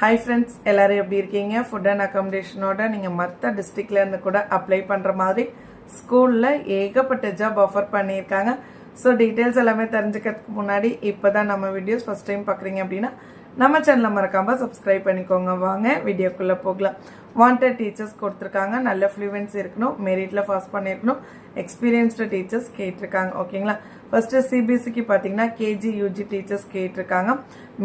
Hi friends எல்லோரும் எப்படி இருக்கீங்க? ஃபுட் அண்ட் அக்காமடேஷனோட நீங்கள் மற்ற டிஸ்ட்ரிக்ட்லேருந்து கூட அப்ளை பண்ணுற மாதிரி ஸ்கூலில் ஏகப்பட்ட ஜாப் ஆஃபர் பண்ணியிருக்காங்க. ஸோ டீட்டெயில்ஸ் எல்லாமே தெரிஞ்சுக்கிறதுக்கு முன்னாடி இப்போ தான் நம்ம வீடியோஸ் ஃபஸ்ட் டைம் பார்க்குறீங்க அப்படின்னா நம்ம சேனலை மறக்காமல் சப்ஸ்கிரைப் பண்ணிக்கோங்க. வாங்க வீடியோக்குள்ளே போகலாம். வாண்டட் டீச்சர்ஸ் கொடுத்துருக்காங்க. நல்ல ஃப்ளூவென்ஸ் இருக்கணும். மெரிட்டில் பாஸ் பண்ணியிருக்கணும். எக்ஸ்பீரியன்ஸ்டு டீச்சர்ஸ் கேட்டிருக்காங்க. ஓகேங்களா ஃபஸ்ட்டு சிபிஎஸ்சிக்கு பார்த்தீங்கன்னா கேஜி யூஜி டீச்சர்ஸ் கேட்டிருக்காங்க.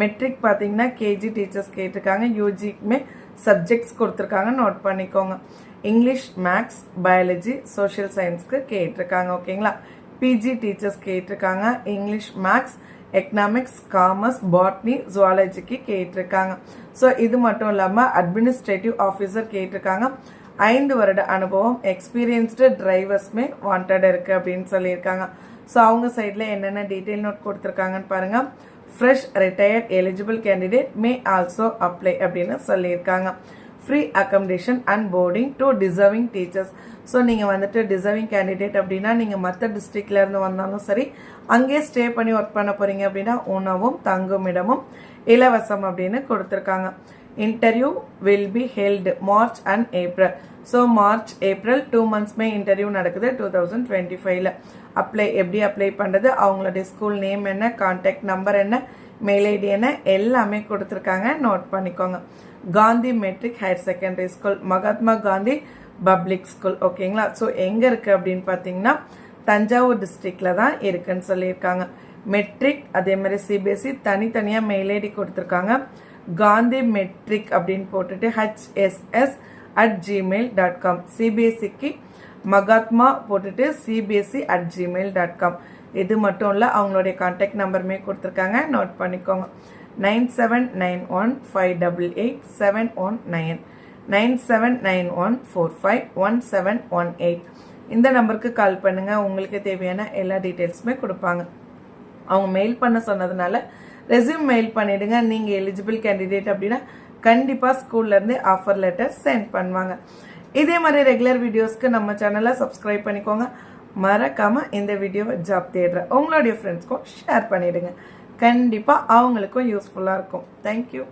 மெட்ரிக் பார்த்தீங்கன்னா கேஜி டீச்சர்ஸ் கேட்டிருக்காங்க. யூஜிக்குமே சப்ஜெக்ட்ஸ் கொடுத்துருக்காங்க. நோட் பண்ணிக்கோங்க. இங்கிலீஷ் மேக்ஸ் பயாலஜி சோஷியல் சயின்ஸ்க்கு கேட்டிருக்காங்க. ஓகேங்களா பிஜி டீச்சர்ஸ் கேட்டிருக்காங்க. English maths economics commerce botany ஜுவாலஜிக்கு கேட்டிருக்காங்க. ஸோ இது மட்டும் இல்லாமல் அட்மினிஸ்ட்ரேட்டிவ் ஆஃபீஸர் கேட்டிருக்காங்க. ஐந்து வருட அனுபவம் எக்ஸ்பீரியன்ஸ்டு டிரைவர்ஸ்மே வாண்டட் இருக்குது அப்படின்னு சொல்லியிருக்காங்க. ஸோ அவங்க சைடில் என்னென்ன டீட்டெயில் நோட் கொடுத்துருக்காங்கன்னு பாருங்கள் fresh retired eligible candidate may also apply அப்படின்னு சொல்லியிருக்காங்க. Free accommodation and boarding to deserving teachers so நீங்கள் வந்துட்டு டிசர்விங் கேண்டிடேட் அப்படின்னா நீங்கள் மற்ற டிஸ்ட்ரிக்ட்லேருந்து வந்தாலும் சரி அங்கேயே ஸ்டே பண்ணி ஒர்க் பண்ண போகிறீங்க அப்படின்னா உணவும் தங்குமிடமும் இலவசம் அப்படின்னு கொடுத்துருக்காங்க. Interview will be held March and April so March April two மந்த்ஸ்மே interview நடக்குது டூ தௌசண்ட் டுவெண்ட்டி ஃபைவ்ல அப்ளை எப்படி அப்ளை பண்ணுறது அவங்களுடைய ஸ்கூல் நேம் என்ன கான்டாக்ட் நம்பர் என்ன மெயில் ஐடி என்ன எல்லாமே கொடுத்துருக்காங்க. நோட் பண்ணிக்கோங்க. Gandhi matric higher secondary school Mahatma Gandhi public school ஓகேங்களா ஸோ எங்கே இருக்குது அப்படின்னு பார்த்தீங்கன்னா தஞ்சாவூர் டிஸ்ட்ரிக்டில் தான் இருக்குன்னு சொல்லியிருக்காங்க. மெட்ரிக் அதே மாதிரி சிபிஎஸ்சி தனித்தனியாக மெயில் ஐடி கொடுத்துருக்காங்க. காந்தி மெட்ரிக் அப்படின்னு போட்டுட்டு HSS at Gmail dot com சிபிஎஸ்சிக்கு Mahatma போட்டுட்டு CBSE at Gmail dot com இது மட்டும் இல்லை அவங்களுடைய கான்டாக்ட் நம்பருமே கொடுத்துருக்காங்க. நோட் பண்ணிக்கோங்க. Nine seven nine one five double eight seven one nine nine seven nine one four five one seven one eight இந்த நம்பருக்கு கால் பண்ணுங்கள் உங்களுக்கு தேவையான எல்லா டீட்டெயில்ஸுமே கொடுப்பாங்க. அவங்க மெயில் பண்ண சொன்னதுனால ரெஸ்யூம் மெயில் பண்ணிவிடுங்க நீங்கள் எலிஜிபிள் கேண்டிடேட் அப்படின்னா கண்டிப்பாக ஸ்கூல்லேருந்து ஆஃபர் லெட்டர் சென்ட் பண்ணுவாங்க. இதே மாதிரி ரெகுலர் வீடியோஸ்க்கு நம்ம சேனலை சப்ஸ்கிரைப் பண்ணிக்கோங்க. மறக்காமல் இந்த வீடியோவை ஜாப் தேடுற உங்களுடைய ஃப்ரெண்ட்ஸ்க்கும் ஷேர் பண்ணிவிடுங்க கண்டிப்பாக அவங்களுக்கும் யூஸ்ஃபுல்லாக இருக்கும். தேங்க்யூ